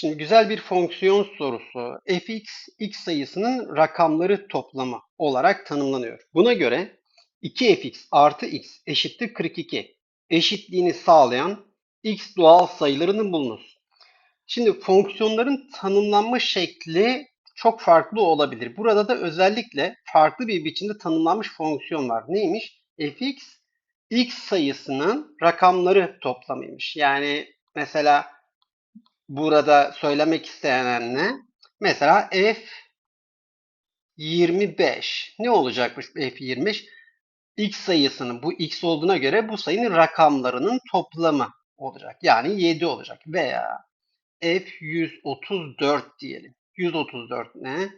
Şimdi güzel bir fonksiyon sorusu fx, x sayısının rakamları toplamı olarak tanımlanıyor. Buna göre 2fx artı x eşittir 42 eşitliğini sağlayan x doğal sayılarını bulunuz. Şimdi fonksiyonların tanımlanma şekli çok farklı olabilir. Burada da özellikle farklı bir biçimde tanımlanmış fonksiyon var. Neymiş? fx, x sayısının rakamları toplamıymış. Yani mesela burada söylemek istenen ne? Mesela f 25. Ne olacakmış f 25? x sayısının bu x olduğuna göre bu sayının rakamlarının toplamı olacak. Yani 7 olacak. Veya f 134 diyelim. 134 ne?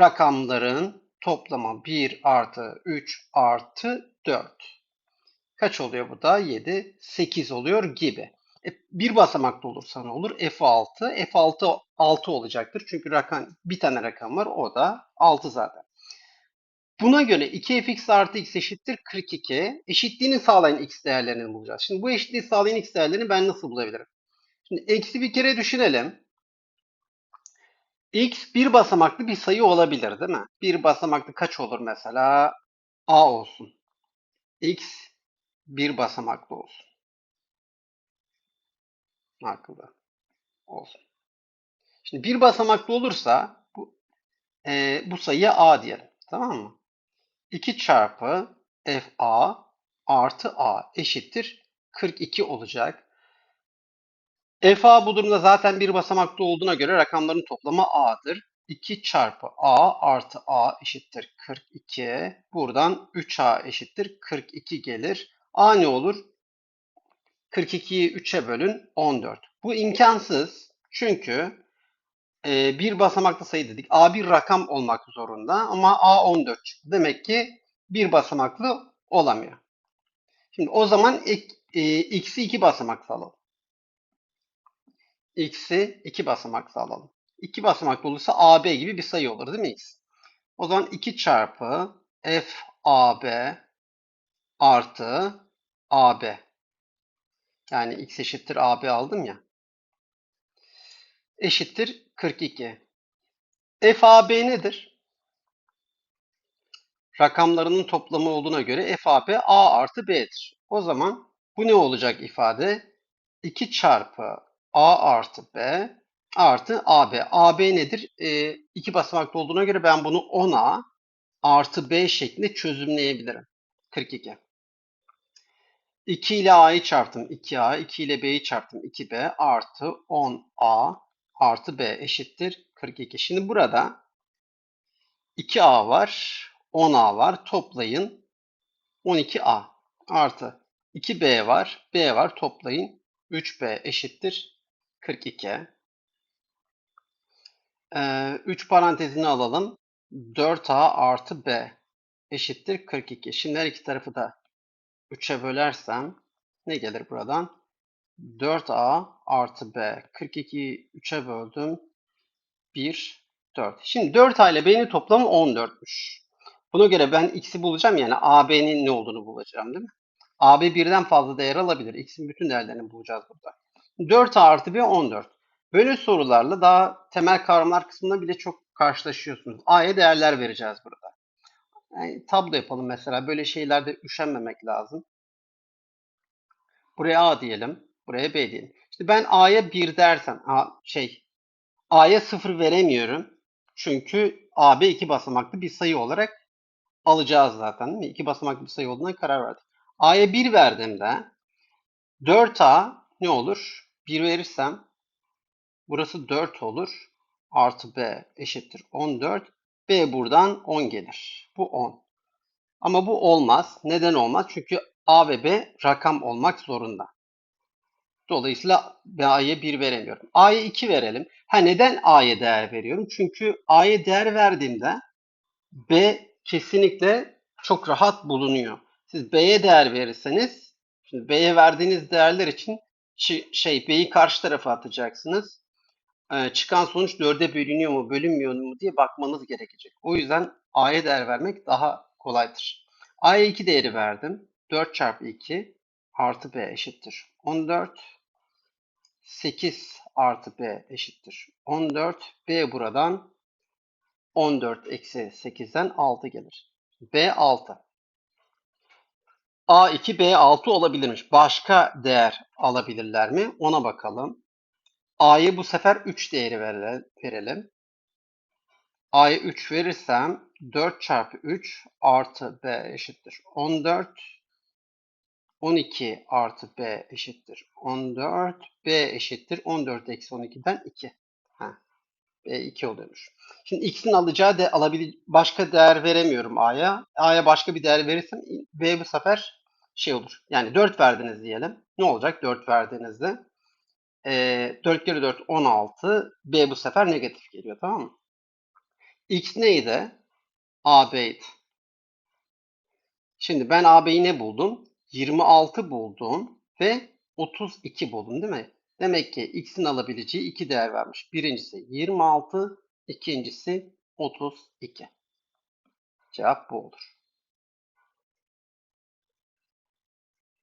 Rakamların toplamı 1 artı 3 artı 4. Kaç oluyor bu da? 7, 8 oluyor gibi. Bir basamaklı olursa ne olur? F6. F6 6 olacaktır. Çünkü rakam bir tane rakam var. O da 6 zaten. Buna göre 2fx artı x eşittir 42. Eşitliğini sağlayan x değerlerini bulacağız. Şimdi bu eşitliği sağlayan x değerlerini ben nasıl bulabilirim? Şimdi eksi bir kere düşünelim. x bir basamaklı bir sayı olabilir değil mi? Bir basamaklı kaç olur mesela? a olsun. x bir basamaklı olsun. Akılda olsun. Şimdi bir basamaklı olursa bu, e, bu sayıya a diyelim. Tamam mı? 2 çarpı fa artı a eşittir 42 olacak. fa bu durumda zaten bir basamaklı olduğuna göre rakamların toplamı a'dır. 2 çarpı a artı a eşittir 42. Buradan 3a eşittir 42 gelir. a ne olur? 42'yi 3'e bölün 14. Bu imkansız. Çünkü e, bir basamaklı sayı dedik. A bir rakam olmak zorunda ama A 14 çıktı. Demek ki bir basamaklı olamıyor. Şimdi o zaman e, x'i iki basamaklı alalım. x'i iki basamaklı alalım. İki basamaklı olursa AB gibi bir sayı olur değil mi x? O zaman 2 çarpı f AB artı AB. Yani x eşittir AB aldım ya. Eşittir 42. FAB nedir? Rakamlarının toplamı olduğuna göre FAB A artı B'dir. O zaman bu ne olacak ifade? 2 çarpı A artı B artı AB. AB nedir? E, iki basamaklı olduğuna göre ben bunu 10A artı B şeklinde çözümleyebilirim. 42. 2 ile A'yı çarptım 2A, 2 ile B'yi çarptım 2B artı 10A artı B eşittir 42. Şimdi burada 2A var, 10A var. Toplayın 12A artı 2B var, B var. Toplayın 3B eşittir 42. Ee, 3 parantezini alalım. 4A artı B eşittir 42. Şimdi her iki tarafı da 3'e bölersem ne gelir buradan? 4a artı b. 42'yi 3'e böldüm. 1, 4. Şimdi 4a ile b'nin toplamı 14'müş. Buna göre ben x'i bulacağım yani ab'nin ne olduğunu bulacağım değil mi? ab birden fazla değer alabilir. x'in bütün değerlerini bulacağız burada. 4a artı b 14. Böyle sorularla daha temel kavramlar kısmında bile çok karşılaşıyorsunuz. a'ya değerler vereceğiz burada. Yani tablo yapalım mesela. Böyle şeylerde üşenmemek lazım. Buraya A diyelim. Buraya B diyelim. İşte ben A'ya 1 dersem A, şey A'ya 0 veremiyorum. Çünkü AB iki basamaklı bir sayı olarak alacağız zaten. Değil mi? İki basamaklı bir sayı olduğuna karar verdik. A'ya 1 verdiğimde 4A ne olur? 1 verirsem burası 4 olur. Artı B eşittir 14. B buradan 10 gelir. Bu 10. Ama bu olmaz. Neden olmaz? Çünkü A ve B rakam olmak zorunda. Dolayısıyla A'ya 1 veremiyorum. A'ya 2 verelim. Ha neden A'ya değer veriyorum? Çünkü A'ya değer verdiğimde B kesinlikle çok rahat bulunuyor. Siz B'ye değer verirseniz, şimdi B'ye verdiğiniz değerler için şey B'yi karşı tarafa atacaksınız. Ee, çıkan sonuç 4'e bölünüyor mu, bölünmüyor mu diye bakmanız gerekecek. O yüzden A'ya değer vermek daha kolaydır. A'ya 2 değeri verdim. 4 çarpı 2 artı B eşittir 14. 8 artı B eşittir 14. B buradan 14 eksi 8'den 6 gelir. B 6. A2 B6 olabilirmiş. Başka değer alabilirler mi? Ona bakalım. A'ya bu sefer 3 değeri vere- verelim. A'ya 3 verirsem 4 çarpı 3 artı B eşittir 14. 12 artı B eşittir 14. B eşittir 14 eksi 12'den 2. Ha, B 2 oluyormuş. Şimdi x'in alacağı de alabil başka değer veremiyorum A'ya. A'ya başka bir değer verirsem B bu sefer şey olur. Yani 4 verdiniz diyelim. Ne olacak 4 verdiğinizde? Ee, 4 kere 4 16. B bu sefer negatif geliyor tamam mı? X neydi? AB'ydi. Şimdi ben AB'yi ne buldum? 26 buldum ve 32 buldum değil mi? Demek ki x'in alabileceği iki değer vermiş. Birincisi 26, ikincisi 32. Cevap bu olur.